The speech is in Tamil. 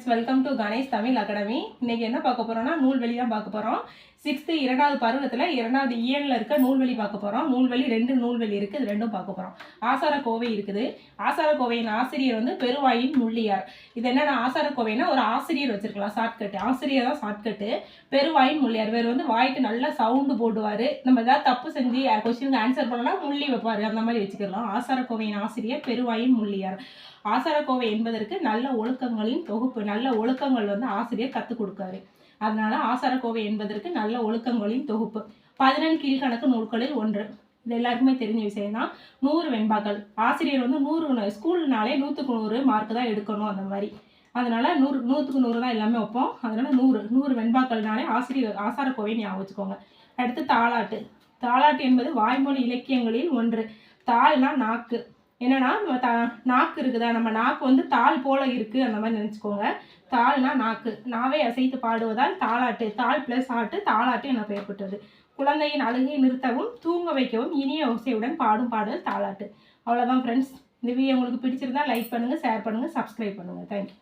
Students welcome to Ganesh Tamil academy இன்னைக்கு என்ன பார்க்க போறோம்னா நூல்வெளி தான் பார்க்க போறோம். சிக்ஸ்த்து இரண்டாவது பருவத்தில் இரண்டாவது இயனில் இருக்க நூல்வெளி பார்க்க போறோம். நூல்வெளி ரெண்டு நூல்வெளி இருக்கு இது ரெண்டும் பார்க்க போறோம். ஆசார கோவை இருக்குது. ஆசார கோவையின் ஆசிரியர் வந்து பெருவாயின் முள்ளியார். இது என்னன்னா ஆசார கோவைன்னா ஒரு ஆசிரியர் வச்சிருக்கலாம் ஷார்ட்கட் ஆசிரியர் தான் ஷார்ட்கட்டு பெருவாயின் முள்ளியார். வேறு வந்து வாய்க்கு நல்லா சவுண்டு போடுவார். நம்ம ஏதாவது தப்பு செஞ்சு கொஸ்டினுக்கு ஆன்சர் பண்ணோம்னா முள்ளி வைப்பார். அந்த மாதிரி வச்சுக்கலாம். ஆசார கோவையின் ஆசிரியர் பெருவாயின் முள்ளியார். ஆசாரக்கோவை என்பதற்கு நல்ல ஒழுக்கங்களின் தொகுப்பு. நல்ல ஒழுக்கங்கள் வந்து ஆசிரியர் கற்றுக் கொடுக்காரு. அதனால ஆசாரக்கோவை என்பதற்கு நல்ல ஒழுக்கங்களின் தொகுப்பு. பதினெண் கீழ்கணக்கு நூல்களில் ஒன்று. இது எல்லாருக்குமே தெரிஞ்ச விஷயம் தான். நூறு வெண்பாக்கள். ஆசிரியர் வந்து நூறு ஸ்கூல்னாலே நூற்றுக்கு நூறு மார்க் தான் எடுக்கணும் அந்த மாதிரி. அதனால நூறு நூற்றுக்கு நூறு தான் எல்லாமே வைப்போம். அதனால நூறு நூறு வெண்பாக்கள்னாலே ஆசிரியர் ஆசாரக்கோவை ஞாபகம் வச்சுக்கோங்க. அடுத்து தாளாட்டு. தாளாட்டு என்பது வாய்மொழி இலக்கியங்களில் ஒன்று. தாள்னா நாக்கு. என்னன்னா நாக்கு இருக்குதா? நம்ம நாக்கு வந்து தாள் போல இருக்கு அந்த மாதிரி நினச்சிக்கோங்க. தாள்னா நாக்கு. நாவே அசைத்து பாடுவதால் தாளாட்டு தாள் ப்ளஸ் ஆட்டு தாளாட்டு என பெயர்பட்டது குழந்தையின் அழுகை நிறுத்தவும் தூங்க வைக்கவும் இனிய ஓசையுடன் பாடும் பாடல் தாளாட்டு. அவ்வளோதான் ஃப்ரெண்ட்ஸ் இந்த வீடியோ உங்களுக்கு பிடிச்சிருந்தா லைக் பண்ணுங்கள் ஷேர் பண்ணுங்கள் சப்ஸ்கிரைப் பண்ணுங்கள் தேங்க்யூ